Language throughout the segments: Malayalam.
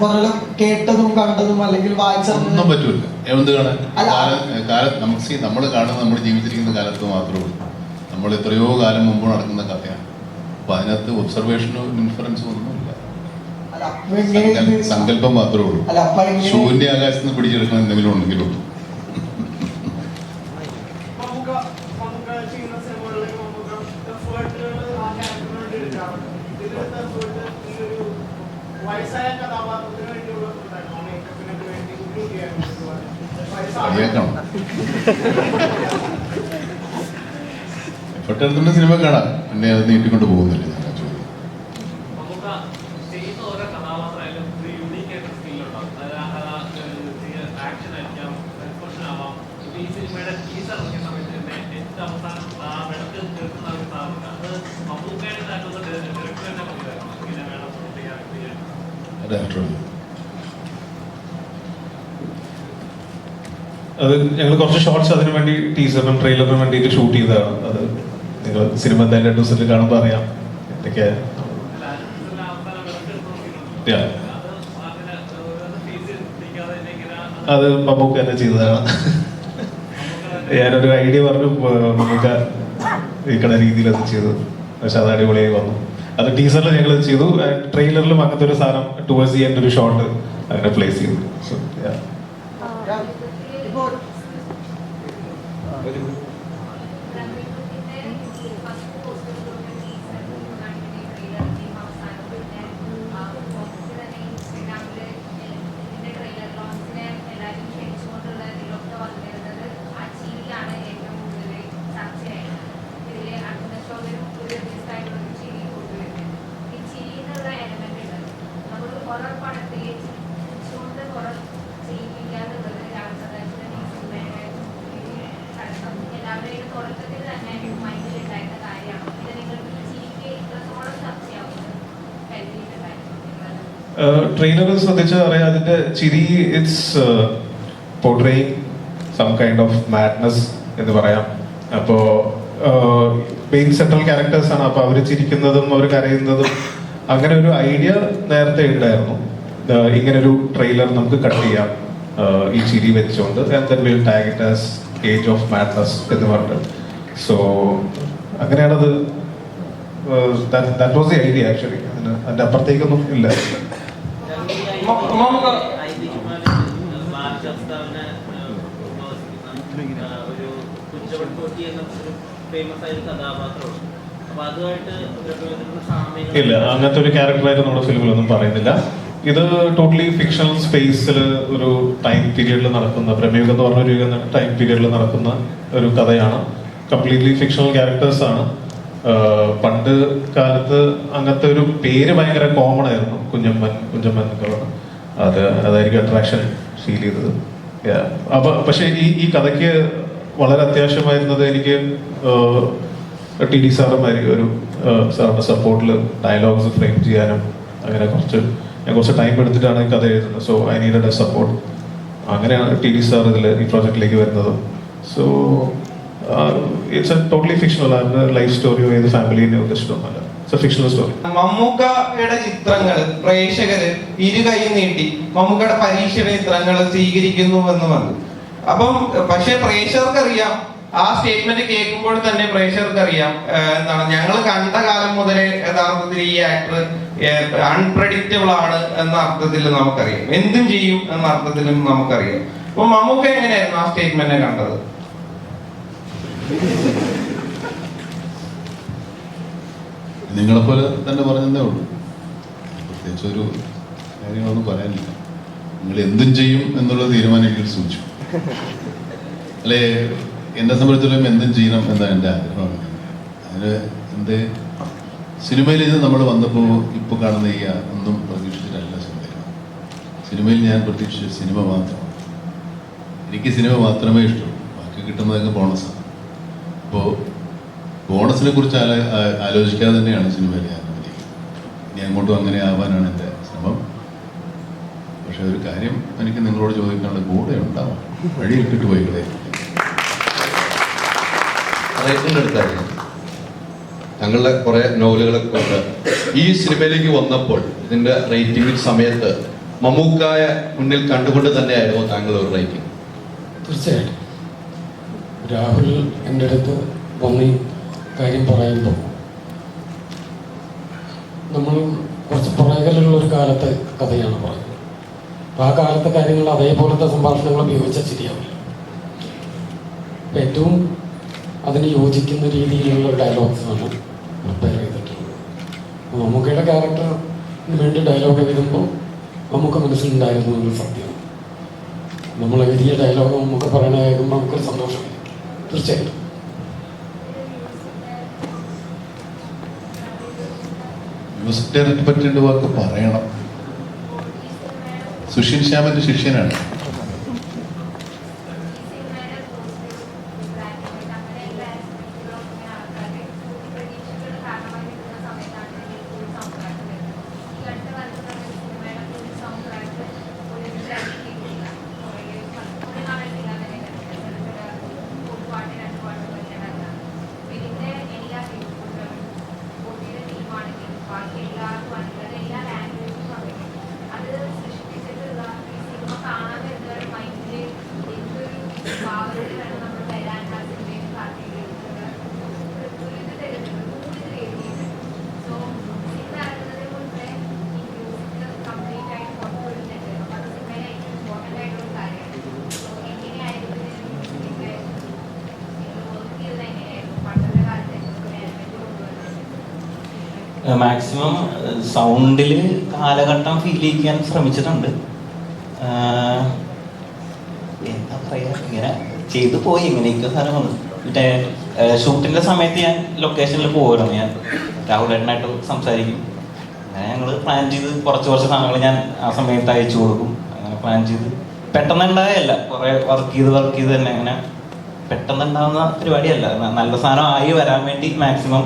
കുറെ കേട്ടതും കണ്ടതും അല്ലെങ്കിൽ ഒന്നും വായിച്ചതും പറ്റൂല. എന്ത് കാലം നമുക്ക് നമ്മൾ കാണുന്ന നമ്മൾ ജീവിച്ചിരിക്കുന്ന കാലത്ത് മാത്രമേ ഉള്ളൂ. നമ്മൾ എത്രയോ കാലം മുമ്പ് നടക്കുന്ന കഥയാണ്. അപ്പൊ അതിനകത്ത് ഒബ്സർവേഷനോ ഇൻഫറൻസോ ഒന്നുമില്ല സങ്കല്പം മാത്രമേ ഉള്ളൂ. ശൂന്യ ആകാശത്ത് നിന്ന് പിടിച്ചെടുക്കുന്ന എന്തെങ്കിലും ഉണ്ടെങ്കിലും നമുക്ക് നമുക്ക് ചെയ്യുന്ന സിനിമകളിൽ നമുക്ക് എഫേർട്ടുകൾ ആ ക്യാരക്ടറിന് വേണ്ടി എടുക്കാറുണ്ട് ഇതിലത്തെ എഫേർട്ട് ഈ ഒരു വയസ്സായ കഥാപാത്രത്തിന് വേണ്ടിയുള്ള ഉണ്ടായിരുന്നു മേക്കപ്പിനൊക്കെ വേണ്ടി ഇൻക്ലൂഡ് ചെയ്യാൻ കളിയാക്കണം എഫർട്ട് എടുത്തുകൊണ്ട് സിനിമ കാണാം പിന്നെ അത് നീട്ടിക്കൊണ്ട് പോകുന്നില്ല ഞാൻ ചോദ്യം നമുക്ക് ചെയ്യുന്ന ഓരോ കഥാപാത്രമായാലും ഒരു യൂണീക്ക് ആയിട്ട് സ്കില്ലുണ്ടാവും അത് ആക്ഷൻ ആയിരിക്കാം എക്സ്പ്രഷൻ സിനിമ കാണാം ഇറങ്ങിയ സമയത്ത് തന്നെ ഏറ്റവും അവസാനം ആ അത് ഡയറക്ടർ അത് ഞങ്ങൾ കുറച്ച് ഷോർട്സ് അതിനു വേണ്ടി ടീസറിനും ട്രെയിലറിനും വേണ്ടിയിട്ട് ഷൂട്ട് ചെയ്തതാണ്. അത് നിങ്ങൾ സിനിമ എന്തായാലും രണ്ട് ദിവസത്തിൽ കാണുമ്പോൾ അറിയാം. എന്തൊക്കെ അത് മമ്മൂക്ക തന്നെ ചെയ്തതാണ്. ഞാനൊരു ഐഡിയ പറഞ്ഞു മമ്മൂക്ക ഇരിക്കണ രീതിയിൽ അത് ചെയ്തു. പക്ഷെ അത് അടിപൊളിയായി വന്നു. അത് ടീസറിൽ ഞങ്ങൾ ചെയ്തു. ട്രെയിലറിലും അങ്ങനത്തെ ഒരു സാധനം ടുവേഴ്സ് ചെയ്യേണ്ട ഒരു ഷോട്ട് അങ്ങനെ പ്ലേസ് ചെയ്തു. So, ട്രെയിലർ ശ്രദ്ധിച്ചാൽ അറിയാം അതിന്റെ ചിരി it's portraying some kind of madness എന്ന് പറയാം. അപ്പോ മെയിൻ സെൻട്രൽ ക്യാരക്ടേഴ്സ് ആണ്. അപ്പൊ അവർ ചിരിക്കുന്നതും അവർ കരയുന്നതും അങ്ങനെ ഒരു ഐഡിയ നേരത്തെ ഉണ്ടായിരുന്നു. Uh, ഇങ്ങനൊരു ട്രെയിലർ നമുക്ക് കട്ട് ചെയ്യാം. Uh, ഈ ചിരി വെച്ചുകൊണ്ട് ടാഗറ്റേഴ്സ് will as age of madness എന്ന് പറഞ്ഞിട്ട്. So അങ്ങനെയാണത് that was the idea actually അതിന് അതിന്റെ അപ്പുറത്തേക്കൊന്നും ഇല്ല. ഇല്ല അങ്ങനത്തെ ഒരു ക്യാരക്ടറായിട്ട് നമ്മുടെ ഫിലിമിലൊന്നും പറയുന്നില്ല. ഇത് ടോട്ടലി ഫിക്ഷണൽ സ്പേസിൽ ഒരു ടൈം പീരിയഡിൽ നടക്കുന്ന പ്രമേയുഗം എന്ന് പറഞ്ഞ ഒരു ടൈം പീരിയഡിൽ നടക്കുന്ന ഒരു കഥയാണ്. കംപ്ലീറ്റ്ലി ഫിക്ഷണൽ ക്യാരക്ടേഴ്സ് ആണ്. പണ്ട് കാലത്ത് അങ്ങനത്തെ ഒരു പേര് ഭയങ്കര കോമൺ ആയിരുന്നു. കുഞ്ഞമ്മൻ കുഞ്ഞമ്മൻ പറഞ്ഞ്. അത് അതായിരിക്കും അട്രാക്ഷൻ ഫീൽ ചെയ്തത്. അപ്പൊ പക്ഷെ ഈ ഈ കഥയ്ക്ക് വളരെ അത്യാവശ്യമായിരുന്നത് എനിക്ക് ടി ഡി സാറുമാരി ഒരു സാറിന്റെ സപ്പോർട്ടിൽ ഡയലോഗ്സ് ഫ്രെയിം ചെയ്യാനും അങ്ങനെ കുറച്ച് ഞാൻ കുറച്ച് ടൈം എടുത്തിട്ടാണ് കഥ എഴുതുന്നത്. So I need a support അങ്ങനെയാണ് ടി ഡി സാർ ഇതിൽ ഈ പ്രോജക്റ്റിലേക്ക് വരുന്നത്. So it's a totally fictional അതിന്റെ ലൈഫ് സ്റ്റോറിയോ ഏത് ഫാമിലിനെയോ ഉദ്ദേശിച്ചിട്ടൊന്നുമല്ല ഇറ്റ്സ് എ ഫിക്ഷണൽ സ്റ്റോറി മമ്മൂക്കയുടെ ചിത്രങ്ങൾ പ്രേക്ഷകര് ഇരു കൈ നീട്ടി മമ്മൂക്കയുടെ പരീക്ഷയുടെ ചിത്രങ്ങൾ സ്വീകരിക്കുന്നു എന്ന് പറഞ്ഞു. അപ്പം പക്ഷെ പ്രേക്ഷകർക്ക് അറിയാം ആ സ്റ്റേറ്റ്മെന്റ് കേൾക്കുമ്പോൾ തന്നെ പ്രേക്ഷകർക്ക് അറിയാം എന്താണ് ഞങ്ങൾ കണ്ട കാലം മുതലേ യഥാർത്ഥത്തിൽ ഈ ആക്ടർ അൺപ്രഡിക്റ്റബിൾ ആണ് എന്ന അർത്ഥത്തിൽ നമുക്കറിയാം. എന്തും ചെയ്യും എന്ന അർത്ഥത്തിലും നമുക്കറിയാം. അപ്പൊ മമ്മൂക്ക എങ്ങനെയായിരുന്നു ആ സ്റ്റേറ്റ്മെന്റ് കണ്ടത്? നിങ്ങളെപ്പോലെ തന്നെ പറഞ്ഞതേ ഉള്ളൂ. പ്രത്യേകിച്ച് ഒരു കാര്യങ്ങളൊന്നും പറയാനില്ല. നിങ്ങൾ എന്തും ചെയ്യും എന്നുള്ള തീരുമാനം എനിക്ക് സൂചിച്ചു അല്ലെ എന്നെ സംബന്ധിച്ചിടത്തോളം എന്തും ചെയ്യണം എന്നാണ് എന്റെ ആഗ്രഹം. അതിന് എന്ത്? സിനിമയിൽ ഇത് നമ്മൾ വന്നപ്പോൾ ഇപ്പോൾ കാണുന്ന ഈ ഒന്നും പ്രതീക്ഷിച്ചിട്ടല്ല സിനിമയിൽ സിനിമയിൽ ഞാൻ പ്രതീക്ഷിച്ച സിനിമ മാത്രം. എനിക്ക് സിനിമ മാത്രമേ ഇഷ്ടമുള്ളൂ ബാക്കി കിട്ടുന്നതൊക്കെ ബോണസാണ് അപ്പോൾ ബോണസിനെ കുറിച്ച് ആല ആലോചിക്കാതെ തന്നെയാണ് സിനിമയിൽ ഞാൻ ഇനി അങ്ങോട്ടും അങ്ങനെ ആവാനാണ് എന്റെ പക്ഷെ ഒരു കാര്യം എനിക്ക് നിങ്ങളോട് ചോദിക്കാനുള്ള കൂടെ ഉണ്ടാവും. വഴി ഇട്ടിട്ട് പോയിക്കളെ അടുത്തായിരുന്നു ഞങ്ങളുടെ കുറെ നോവലുകളൊക്കെ ഉണ്ട്. ഈ സിനിമയിലേക്ക് വന്നപ്പോൾ ഇതിന്റെ റേറ്റിംഗ് സമയത്ത് മമ്മൂക്കായ മുന്നിൽ കണ്ടുകൊണ്ട് തന്നെയായിരുന്നു താങ്കൾ ഒരു റേറ്റിംഗ്. തീർച്ചയായിട്ടും. രാഹുൽ എന്റെ അടുത്ത് വന്ന് കാര്യം പറയുമ്പോൾ നമ്മൾ കുറച്ച് പുറകിലുള്ള ഒരു കാലത്തെ കഥയാണ് പറയുന്നത്. ആ കാലത്തെ കാര്യങ്ങൾ അതേപോലത്തെ സംഭാഷണങ്ങൾ ഉപയോഗിച്ചാൽ ശരിയാവില്ല. ഏറ്റവും അതിന് യോജിക്കുന്ന രീതിയിലുള്ള ഡയലോഗ്സാണ് പ്രിപ്പയർ ചെയ്തിട്ടുള്ളത്. മമ്മൂക്കയുടെ ക്യാരക്ടറിന് വേണ്ടി ഡയലോഗ് എഴുതുമ്പോൾ നമുക്ക് മനസ്സിലുണ്ടായിരുന്നു ഒരു സത്യം. നമ്മൾ എഴുതിയ ഡയലോഗ് നമുക്ക് പറയണ കേൾക്കുമ്പോൾ നമുക്കൊരു സന്തോഷം തീർച്ചയായിട്ടും. മ്യൂസിക് പറ്റി വാക്ക് പറയണം. സുഷിൻ ശ്യാമന്റെ ശിഷ്യനാണ് ബാക്കി എല്ലാവർക്കും അറിയാം എല്ലാ ലാംഗ്വേജും അറിയാം അത് സൃഷ്ടിച്ചിട്ടുള്ള ഈ സിനിമ കാണാൻ വരുന്നവരുടെ മൈൻഡിൽ എന്തൊരു ഭാവത്തിൽ വേണം നമ്മൾ വരാൻ ആ സിനിമയിൽ കാത്തിരിക്കുന്നത് ഒരു ഇത് തരുന്നുണ്ട് മൂന്ന് ഇത് എഴുതിയിട്ടുണ്ട് സോ സിനിമ ഇറങ്ങുന്നതിന് മുൻപേ ഈ മ്യൂസിക് കംപ്ലീറ്റ് ആയിട്ട് പുറത്തുവിടുന്നുണ്ട് അപ്പൊ അത് സിനിമയിലെ ഏറ്റവും ഇമ്പോർട്ടന്റ് ആയിട്ടുള്ള കാര്യമാണ് സോ എങ്ങനെയായിരുന്നു മ്യൂസിക്കിന്റെ വർക്ക് ചെയ്തത് എങ്ങനെയായിരുന്നു പണ്ടത്തെ കാലത്ത് എന്തൊക്കെ എലമെന്റ് കൊണ്ടുവരുന്നത് മാക്സിമം സൗണ്ടിൽ കാലഘട്ടം ഫീൽ ചെയ്യിക്കാൻ ശ്രമിച്ചിട്ടുണ്ട്. എന്താ പറയാ ഇങ്ങനെ ചെയ്തു പോയി ഇങ്ങനെയൊക്കെ സാധനം മറ്റേ ഷൂട്ടിന്റെ സമയത്ത് ഞാൻ ലൊക്കേഷനിൽ പോകുമായിരുന്നു ഞാൻ രാഹുലേട്ടനായിട്ട് സംസാരിക്കും. അങ്ങനെ ഞങ്ങൾ പ്ലാൻ ചെയ്ത് കുറച്ച് കുറച്ച് സാധനങ്ങൾ ഞാൻ ആ സമയത്ത് അയച്ചു കൊടുക്കും. അങ്ങനെ പ്ലാൻ ചെയ്ത് പെട്ടെന്ന് ഉണ്ടായല്ല കുറെ വർക്ക് ചെയ്ത് വർക്ക് ചെയ്ത് തന്നെ അങ്ങനെ പെട്ടെന്ന് ഉണ്ടാകുന്ന പരിപാടിയല്ല നല്ല സാധനം ആയി വരാൻ വേണ്ടി മാക്സിമം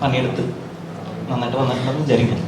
പണിയെടുത്ത് നന്നായിട്ട് വന്നിട്ടുണ്ടെന്ന് വിചാരിക്കുന്നു.